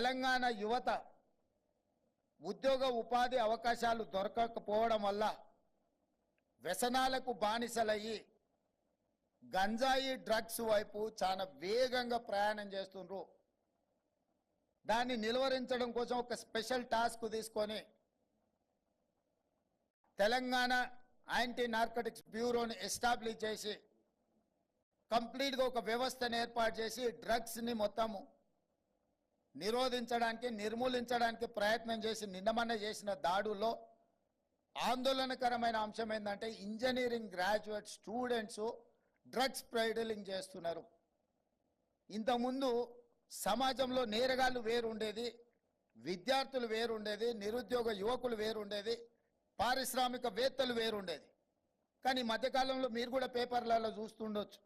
తెలంగాణ యువత ఉద్యోగ ఉపాధి అవకాశాలు దొరకకపోవడం వల్ల వ్యసనాలకు బానిసలయ్యి గంజాయి డ్రగ్స్ వైపు చాలా వేగంగా ప్రయాణం చేస్తుండ్రు. దాన్ని నిలువరించడం కోసం ఒక స్పెషల్ టాస్క్ తీసుకొని తెలంగాణ యాంటీ నార్కటిక్స్ బ్యూరోని ఎస్టాబ్లిష్ చేసి కంప్లీట్గా ఒక వ్యవస్థను ఏర్పాటు చేసి డ్రగ్స్ని మొత్తము నిరోధించడానికి నిర్మూలించడానికి ప్రయత్నం చేసి నిన్నమన్న చేసిన దాడుల్లో ఆందోళనకరమైన అంశం ఏంటంటే engineering graduate students drugs peddling చేస్తున్నారు. ఇంతకుముందు సమాజంలో నేరగాళ్ళు వేరుండేది విద్యార్థులు వేరుండేది నిరుద్యోగ యువకులు వేరుండేది పారిశ్రామికవేత్తలు వేరుండేది. కానీ మధ్యకాలంలో మీరు కూడా పేపర్లలో చూస్తుండొచ్చు.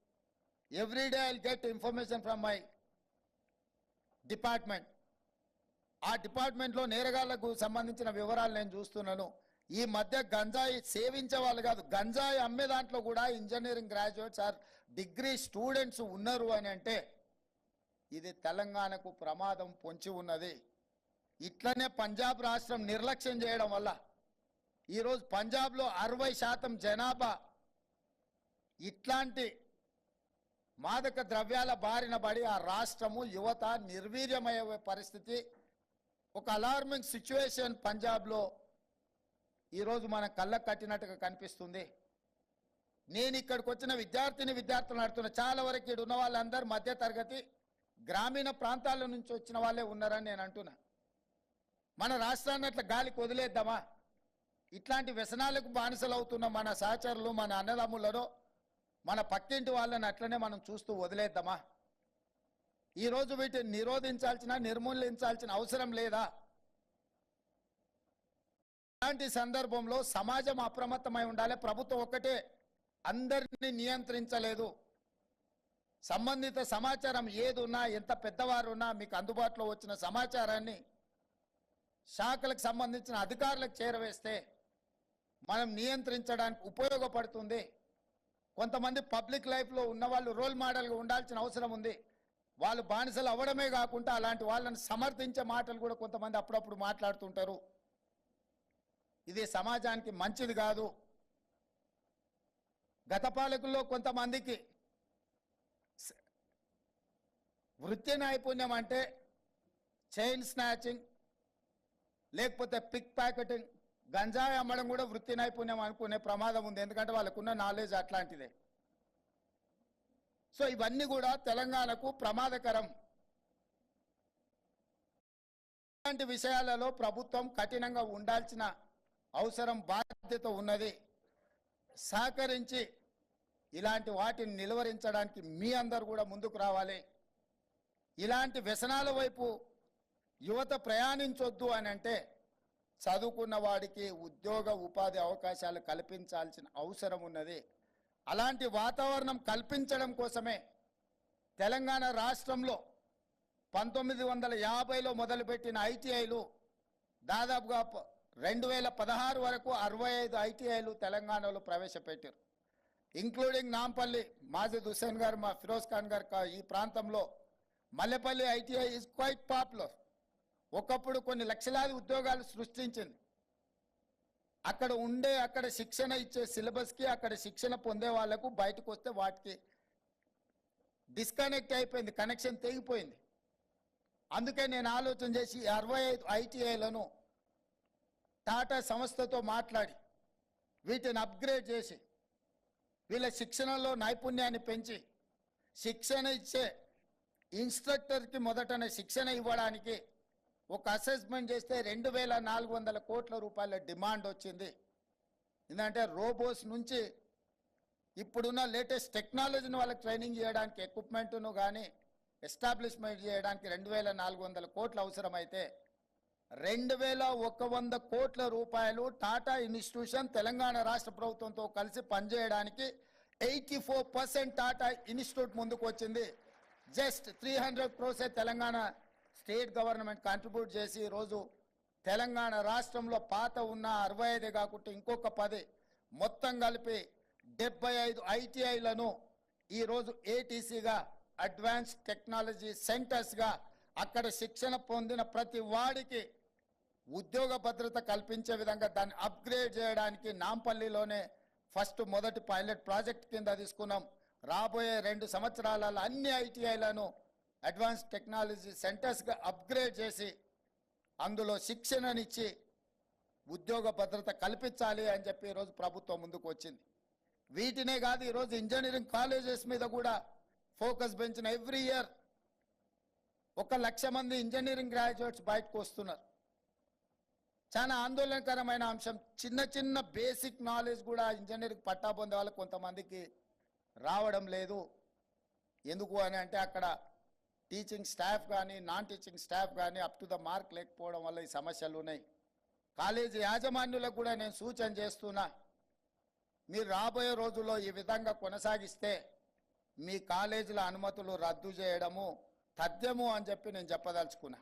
Everyday I get information from my department. ఆ డిపార్ట్మెంట్లో నేరగాళ్ళకు సంబంధించిన వివరాలు నేను చూస్తున్నాను. ఈ మధ్య గంజాయి సేవించే వాళ్ళు కాదు గంజాయి అమ్మే దాంట్లో కూడా engineering graduates or degree students ఉన్నారు అని అంటే ఇది తెలంగాణకు ప్రమాదం పొంచి ఉన్నది. ఇట్లనే పంజాబ్ రాష్ట్రం నిర్లక్ష్యం చేయడం వల్ల ఈరోజు పంజాబ్లో అరవై శాతం జనాభా ఇట్లాంటి మాదక ద్రవ్యాల బారిన పడి ఆ రాష్ట్రము యువత నిర్వీర్యమయ్యే పరిస్థితి. ఒక అలార్మింగ్ సిచ్యువేషన్ పంజాబ్లో ఈరోజు మన కళ్ళకు కట్టినట్టుగా కనిపిస్తుంది. నేను ఇక్కడికి వచ్చిన విద్యార్థిని విద్యార్థులు నడుతున్న చాలా వరకు ఇక్కడ ఉన్న వాళ్ళందరూ మధ్య తరగతి గ్రామీణ ప్రాంతాల నుంచి వచ్చిన వాళ్ళే ఉన్నారని నేను అంటున్నా. మన రాష్ట్రాన్ని అట్లా గాలికి వదిలేద్దామా? ఇట్లాంటి వ్యసనాలకు బానిసలు అవుతున్న మన సహచరులు మన అన్నదమ్ములను మన పక్కింటి వాళ్ళని అట్లనే మనం చూస్తూ వదిలేద్దామా? ఈరోజు వీటిని నిరోధించాల్సిన నిర్మూలించాల్సిన అవసరం లేదా? ఇలాంటి సందర్భంలో సమాజం అప్రమత్తమై ఉండాలి. ప్రభుత్వం ఒక్కటే అందరినీ నియంత్రించలేదు. సంబంధిత సమాచారం ఏదున్నా ఎంత పెద్దవారున్నా మీకు అందుబాటులో వచ్చిన సమాచారాన్ని శాఖలకు సంబంధించిన అధికారులకు చేరవేస్తే మనం నియంత్రించడానికి ఉపయోగపడుతుంది. కొంతమంది పబ్లిక్ లైఫ్లో ఉన్న వాళ్ళు రోల్ మోడల్గా ఉండాల్సిన అవసరం ఉంది. వాళ్ళు బానిసలు అవ్వడమే కాకుండా అలాంటి వాళ్ళని సమర్థించే మాటలు కూడా కొంతమంది అప్పుడప్పుడు మాట్లాడుతుంటారు. ఇది సమాజానికి మంచిది కాదు. గత పాలకుల్లో కొంతమందికి వృత్తి నైపుణ్యం అంటే చైన్ స్నాచింగ్ లేకపోతే పిక్ ప్యాకెటింగ్ గంజాయి అమ్మడం కూడా వృత్తి నైపుణ్యం అనుకునే ప్రమాదం ఉంది. ఎందుకంటే వాళ్ళకున్న నాలెడ్జ్ అట్లాంటిదే. సో ఇవన్నీ కూడా తెలంగాణకు ప్రమాదకరం. ఇలాంటి విషయాలలో ప్రభుత్వం కఠినంగా ఉండాల్సిన అవసరం బాధ్యత ఉన్నది. సహకరించి ఇలాంటి వాటిని నిలువరించడానికి మీ అందరు కూడా ముందుకు రావాలి. ఇలాంటి వ్యసనాల వైపు యువత ప్రయాణించొద్దు అని అంటే చదువుకున్న వాడికి ఉద్యోగ ఉపాధి అవకాశాలు కల్పించాల్సిన అవసరం ఉన్నది. అలాంటి వాతావరణం కల్పించడం కోసమే తెలంగాణ రాష్ట్రంలో పంతొమ్మిది వందల యాభైలో మొదలుపెట్టిన ఐటీఐలు దాదాపుగా రెండు వేల పదహారు వరకు అరవై ఐదు ఐటీఐలు తెలంగాణలో ప్రవేశపెట్టారు. ఇంక్లూడింగ్ నాంపల్లి మాజిద్ హుస్సేన్ గారు మా ఫిరోజ్ ఖాన్ గారు కా- ఈ ప్రాంతంలో Mallepalli ITI is quite popular ఒకప్పుడు కొన్ని లక్షలాది ఉద్యోగాలు సృష్టించింది. అక్కడ ఉండే అక్కడ శిక్షణ ఇచ్చే సిలబస్కి అక్కడ శిక్షణ పొందే వాళ్ళకు బయటకు వస్తే వాటికి డిస్కనెక్ట్ అయిపోయింది కనెక్షన్ తెగిపోయింది. అందుకే నేను ఆలోచన చేసి అరవై ఐదు ఐటీఐలను టాటా సంస్థతో మాట్లాడి వీటిని అప్గ్రేడ్ చేసి వీళ్ళ శిక్షణలో నైపుణ్యాన్ని పెంచి శిక్షణ ఇచ్చే ఇన్స్ట్రక్టర్కి మొదటనే శిక్షణ ఇవ్వడానికి ఒక అసెస్మెంట్ చేస్తే రెండు వేల నాలుగు వందల కోట్ల రూపాయల డిమాండ్ వచ్చింది. ఎందుకంటే రోబోస్ నుంచి ఇప్పుడున్న లేటెస్ట్ టెక్నాలజీని వాళ్ళకి ట్రైనింగ్ చేయడానికి ఎక్విప్మెంట్ను కానీ ఎస్టాబ్లిష్మెంట్ చేయడానికి రెండు వేల నాలుగు వందల కోట్లు అవసరమైతే రెండు వేల ఒక వంద కోట్ల రూపాయలు టాటా ఇన్స్టిట్యూషన్ తెలంగాణ రాష్ట్ర ప్రభుత్వంతో కలిసి పనిచేయడానికి eighty four percent Tata institute ముందుకు వచ్చింది. Just three hundred crores Telangana state government contribute చేసి ఈరోజు తెలంగాణ రాష్ట్రంలో పాత ఉన్న అరవై ఐదు కాకుండా ఇంకొక పది మొత్తం కలిపి డెబ్బై ఐదు ఐటీఐలను ఈరోజు ఏటీసీగా అడ్వాన్స్ టెక్నాలజీ సెంటర్స్గా అక్కడ శిక్షణ పొందిన ప్రతి వాడికి ఉద్యోగ భద్రత కల్పించే విధంగా దాన్ని అప్గ్రేడ్ చేయడానికి నాంపల్లిలోనే ఫస్ట్ మొదటి పైలట్ ప్రాజెక్ట్ కింద తీసుకున్నాం. రాబోయే రెండు సంవత్సరాలలో అన్ని ఐటీఐలను అడ్వాన్స్ టెక్నాలజీ సెంటర్స్గా అప్గ్రేడ్ చేసి అందులో శిక్షణనిచ్చి ఉద్యోగ భద్రత కల్పించాలి అని చెప్పి ఈరోజు ప్రభుత్వం ముందుకు వచ్చింది. వీటినే కాదు ఈరోజు ఇంజనీరింగ్ కాలేజెస్ మీద కూడా ఫోకస్ పెంచిన ఎవ్రీ ఇయర్ ఒక లక్ష మంది ఇంజనీరింగ్ గ్రాడ్యుయేట్స్ బయటకు వస్తున్నారు. చాలా ఆందోళనకరమైన అంశం. చిన్న చిన్న బేసిక్ నాలెడ్జ్ కూడా ఇంజనీరింగ్ పట్టా పొందే వాళ్ళకి కొంతమందికి రావడం లేదు. ఎందుకు అని అంటే అక్కడ టీచింగ్ స్టాఫ్ కానీ నాన్ టీచింగ్ స్టాఫ్ కానీ అప్ టు ద మార్క్ లేకపోవడం వల్ల ఈ సమస్యలు ఉన్నాయి. కాలేజీ యాజమాన్యులకు కూడా నేను సూచన చేస్తున్నా. మీరు రాబోయే రోజుల్లో ఈ విధంగా కొనసాగిస్తే మీ కాలేజీల అనుమతులు రద్దు చేయడము తథ్యము అని చెప్పి నేను చెప్పదలుచుకున్నా.